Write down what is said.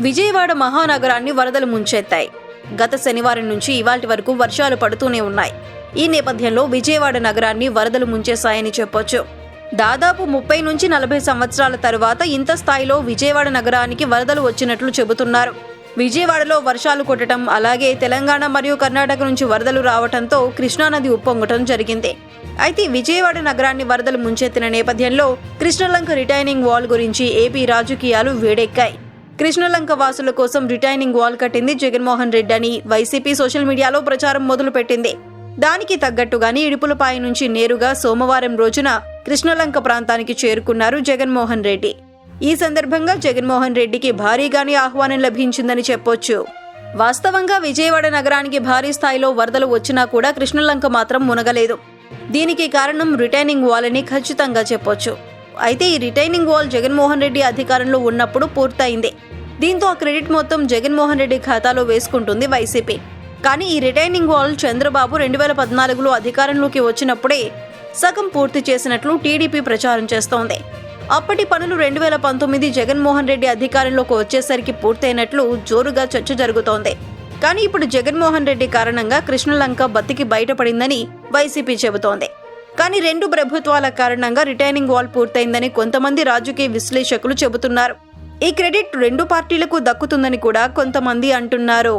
విజయవాడ మహానగరాన్ని వరదలు ముంచెత్తాయి. గత శనివారం నుంచి ఇవాటి వరకు వర్షాలు పడుతూనే ఉన్నాయి. ఈ నేపథ్యంలో విజయవాడ నగరాన్ని వరదలు ముంచేశాయని చెప్పొచ్చు. దాదాపు ముప్పై నుంచి నలభై సంవత్సరాల తరువాత ఇంత స్థాయిలో విజయవాడ నగరానికి వరదలు వచ్చినట్లు చెబుతున్నారు. విజయవాడలో వర్షాలు కొట్టడం అలాగే తెలంగాణ మరియు కర్ణాటక నుంచి వరదలు రావడంతో కృష్ణానది ఉప్పొంగటం జరిగింది. అయితే విజయవాడ నగరాన్ని వరదలు ముంచెత్తిన నేపథ్యంలో కృష్ణలంక రిటైనింగ్ వాల్ గురించి ఏపీ రాజకీయాలు వేడెక్కాయి. కృష్ణలంక వాసుల కోసం రిటైనింగ్ వాల్ కట్టింది జగన్మోహన్ రెడ్డి అని వైసీపీ సోషల్ మీడియాలో ప్రచారం మొదలుపెట్టింది. దానికి తగ్గట్టుగానే ఇడుపులపాయ నుంచి నేరుగా సోమవారం రోజున కృష్ణలంక ప్రాంతానికి చేరుకున్నారు జగన్మోహన్ రెడ్డి. ఈ సందర్భంగా జగన్మోహన్ రెడ్డికి భారీగానే ఆహ్వానం లభించిందని చెప్పొచ్చు. వాస్తవంగా విజయవాడ నగరానికి భారీ స్థాయిలో వరదలు వచ్చినా కూడా కృష్ణలంక మాత్రం మునగలేదు. దీనికి కారణం రిటైనింగ్ వాల్ అని ఖచ్చితంగా చెప్పొచ్చు. అయితే ఈ రిటైనింగ్ వాల్ జగన్మోహన్ రెడ్డి అధికారంలో ఉన్నప్పుడు పూర్తయింది. దీంతో ఆ క్రెడిట్ మొత్తం జగన్మోహన్ రెడ్డి ఖాతాలో వేసుకుంటుంది వైసీపీ. కానీ ఈ రిటైనింగ్ వాల్ చంద్రబాబు రెండు వేల పద్నాలుగులో అధికారంలోకి వచ్చినప్పుడే సగం పూర్తి చేసినట్లు టీడీపీ ప్రచారం చేస్తోంది. అప్పటి పనులు రెండు వేల పంతొమ్మిది జగన్మోహన్ రెడ్డి అధికారంలోకి వచ్చేసరికి పూర్తయినట్లు జోరుగా చర్చ జరుగుతోంది. కానీ ఇప్పుడు జగన్మోహన్ రెడ్డి కారణంగా కృష్ణలంక బతికి బయటపడిందని వైసీపీ చెబుతోంది. కానీ రెండు ప్రభుత్వాల కారణంగా రిటైనింగ్ వాల్ పూర్తయిందని కొంతమంది రాజకీయ విశ్లేషకులు చెబుతున్నారు. ఈ క్రెడిట్ రెండు పార్టీలకు దక్కుతుందని కూడా కొంతమంది అంటున్నారు.